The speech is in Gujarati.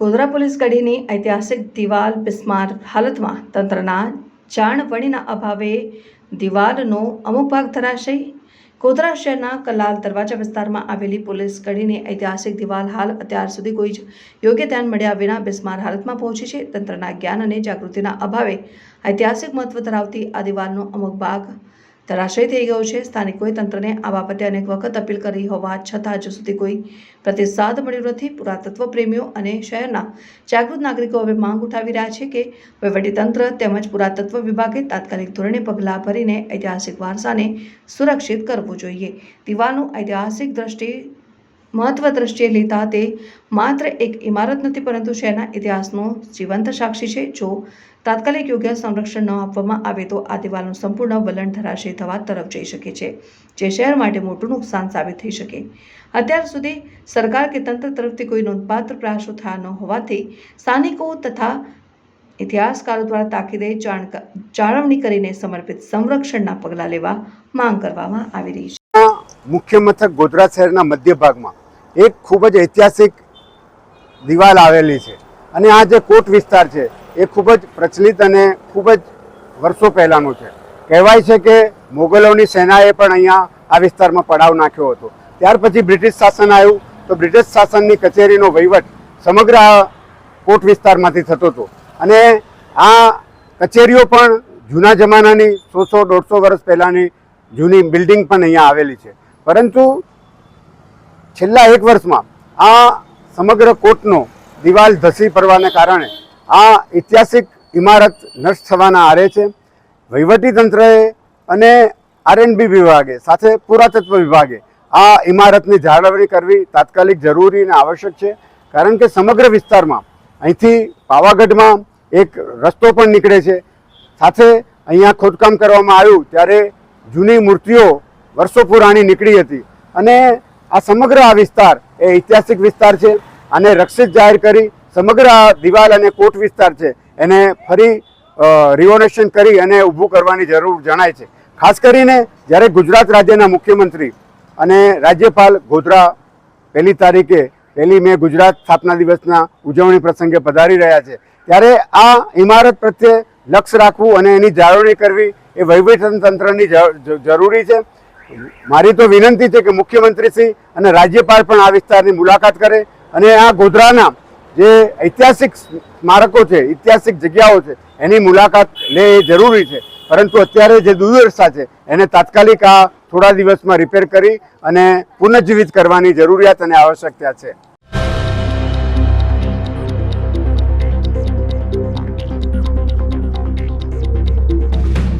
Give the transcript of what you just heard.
ગોધરા પોલીસ કડીની ઐતિહાસિક દિવાલ બિસ્માર હાલતમાં તંત્રના જાણવણીના અભાવે દિવાલનો અમુક ભાગ ધરાશે ગોધરા શહેરના કલાલ દરવાજા વિસ્તારમાં આવેલી પોલીસ કડીની ઐતિહાસિક દિવાલ હાલ અત્યાર સુધી કોઈ જ યોગ્ય ધ્યાન મળ્યા વિના બિસ્માર હાલતમાં પહોંચી છે. તંત્રના જ્ઞાન અને જાગૃતિના અભાવે ઐતિહાસિક મહત્વ ધરાવતી આ દિવાલનો અમુક ભાગ ધરાશય થઈ ગયો છે. સ્થાનિકોએ તંત્રને આ બાબતે અનેક વખત અપીલ કરી હોવા છતાં હજુ સુધી કોઈ પ્રતિસાદ મળ્યો નથી. પુરાતત્વ પ્રેમીઓ અને શહેરના જાગૃત નાગરિકો હવે માંગ ઉઠાવી રહ્યા છે કે વહીવટીતંત્ર તેમજ પુરાતત્વ વિભાગે તાત્કાલિક ધોરણે પગલાં ભરીને ઐતિહાસિક વારસાને સુરક્ષિત કરવું જોઈએ. દિવાલનું ઐતિહાસિક દ્રષ્ટિએ મહત્વ દ્રષ્ટિએ લેતા તે માત્ર એક ઇમારત નથી, પરંતુ શહેરના ઇતિહાસનો જીવંત સાક્ષી છે. જો તાત્કાલિક યોગ્ય સંરક્ષણ ન આપવામાં આવે તો આ દિવાલનું સંપૂર્ણ વલણ ધરાશય થવા તરફ જઈ શકે છે, જે શહેર માટે મોટું નુકસાન સાબિત થઈ શકે. અત્યાર સુધી સરકાર કે તંત્ર તરફથી કોઈ નોંધપાત્ર પ્રયાસો થયા ન હોવાથી સ્થાનિકો તથા ઇતિહાસકારો દ્વારા તાકીદે જાળવણી કરીને સમર્પિત સંરક્ષણના પગલાં લેવા માંગ કરવામાં આવી રહી છે. મુખ્ય મથક ગોધરા શહેરના મધ્ય ભાગમાં એક ખૂબ જ ઐતિહાસિક દિવાલ આવેલી છે. અને આ જે કોટ વિસ્તાર છે, એ ખૂબ જ પ્રચલિત અને ખૂબ જ વર્ષો પહેલાંનો છે. કહેવાય છે કે મોગલોની સેનાએ પણ અહીંયા આ વિસ્તારમાં પડાવ નાખ્યો હતો. ત્યાર પછી બ્રિટિશ શાસન આવ્યું, તો બ્રિટિશ શાસનની કચેરીનો વહીવટ સમગ્ર કોટ વિસ્તારમાંથી થતો હતો. અને આ કચેરીઓ પણ જૂના જમાનાની સો સો દોઢસો વર્ષ પહેલાંની જૂની બિલ્ડિંગ પણ અહીંયા આવેલી છે. પરંતુ છેલ્લા એક વર્ષમાં આ સમગ્ર કોર્ટનો દિવાલ ધસી પડવાને કારણે આ ઐતિહાસિક ઇમારત નષ્ટ થવાના આરે છે. વહીવટી તંત્રએ અને આરએનબી વિભાગે સાથે પુરાતત્વ વિભાગે આ ઇમારતની જાળવણી કરવી તાત્કાલિક જરૂરી અને આવશ્યક છે. કારણ કે સમગ્ર વિસ્તારમાં અહીંથી પાવાગઢમાં એક રસ્તો પણ નીકળે છે. સાથે અહીંયા ખોદકામ કરવામાં આવ્યું. ત્યારે જૂની મૂર્તિઓ વર્ષો પુરાણી નીકળી હતી. અને આ સમગ્ર આ વિસ્તાર એ ઐતિહાસિક વિસ્તાર છે આને રક્ષિત જાહેર કરી સમગ્ર આ દિવાલ અને કોટ વિસ્તાર છે એને ફરી રિવોનેશન કરી અને ઊભું કરવાની જરૂર જણાય છે. ખાસ કરીને જ્યારે ગુજરાત રાજ્યના મુખ્યમંત્રી અને રાજ્યપાલ ગોધરા પહેલી તારીખે, પહેલી મે ગુજરાત સ્થાપના દિવસના ઉજવણી પ્રસંગે પધારી રહ્યા છે, ત્યારે આ ઇમારત પ્રત્યે લક્ષ્ય રાખવું અને એની જાળવણી કરવી એ વહીવટી તંત્રની જ- જ- જરૂરી છે. મારી તો વિનંતી છે કે મુખ્યમંત્રીશ્રી અને રાજ્યપાલ પણ આ વિસ્તારની મુલાકાત કરે અને આ ગોધરાના જે ઐતિહાસિક સ્મારકો છે, ઐતિહાસિક જગ્યાઓ છે, એની મુલાકાત લે એ જરૂરી છે. પરંતુ અત્યારે જે દુર્દશા છે, એને તાત્કાલિક આ થોડા દિવસમાં રિપેર કરી અને પુનઃજીવિત કરવાની જરૂરિયાત અને આવશ્યકતા છે.